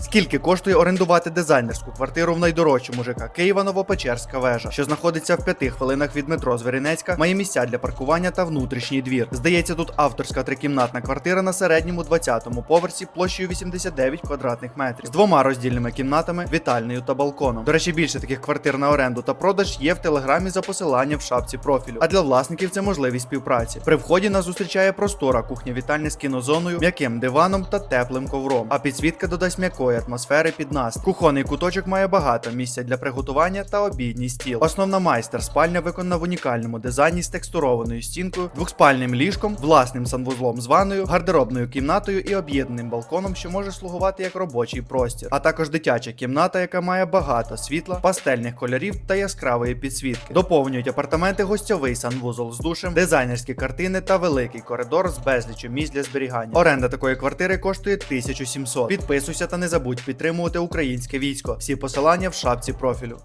Скільки коштує орендувати дизайнерську квартиру в найдорожчому ЖК Києва Новопечерська вежа, що знаходиться в п'яти хвилинах від метро Звіринецька, має місця для паркування та внутрішній двір. Здається, тут авторська трикімнатна квартира на середньому 20-му поверсі площею 89 квадратних метрів з двома роздільними кімнатами, вітальнею та балконом. До речі, більше таких квартир на оренду та продаж є в телеграмі за посиланням в шапці профілю. А для власників це можливість співпраці. При вході нас зустрічає простора кухня-вітальня з кінозоною, м'яким диваном та теплим ковром. А підсвітка додасть м'якої атмосфери під нас. Кухонний куточок має багато місця для приготування та обідній стіл. Основна майстер спальня виконана в унікальному дизайні з текстурованою стінкою, двохспальним ліжком, власним санвузлом з ванною, гардеробною кімнатою і об'єднаним балконом, що може слугувати як робочий простір, а також дитяча кімната, яка має багато світла, пастельних кольорів та яскравої підсвітки. Доповнюють апартаменти гостьовий санвузол з душем, дизайнерські картини та великий коридор з безліччю місць для зберігання. Оренда такої квартири коштує 1700. Підписуйся та не забудь підтримувати українське військо. Всі посилання в шапці профілю.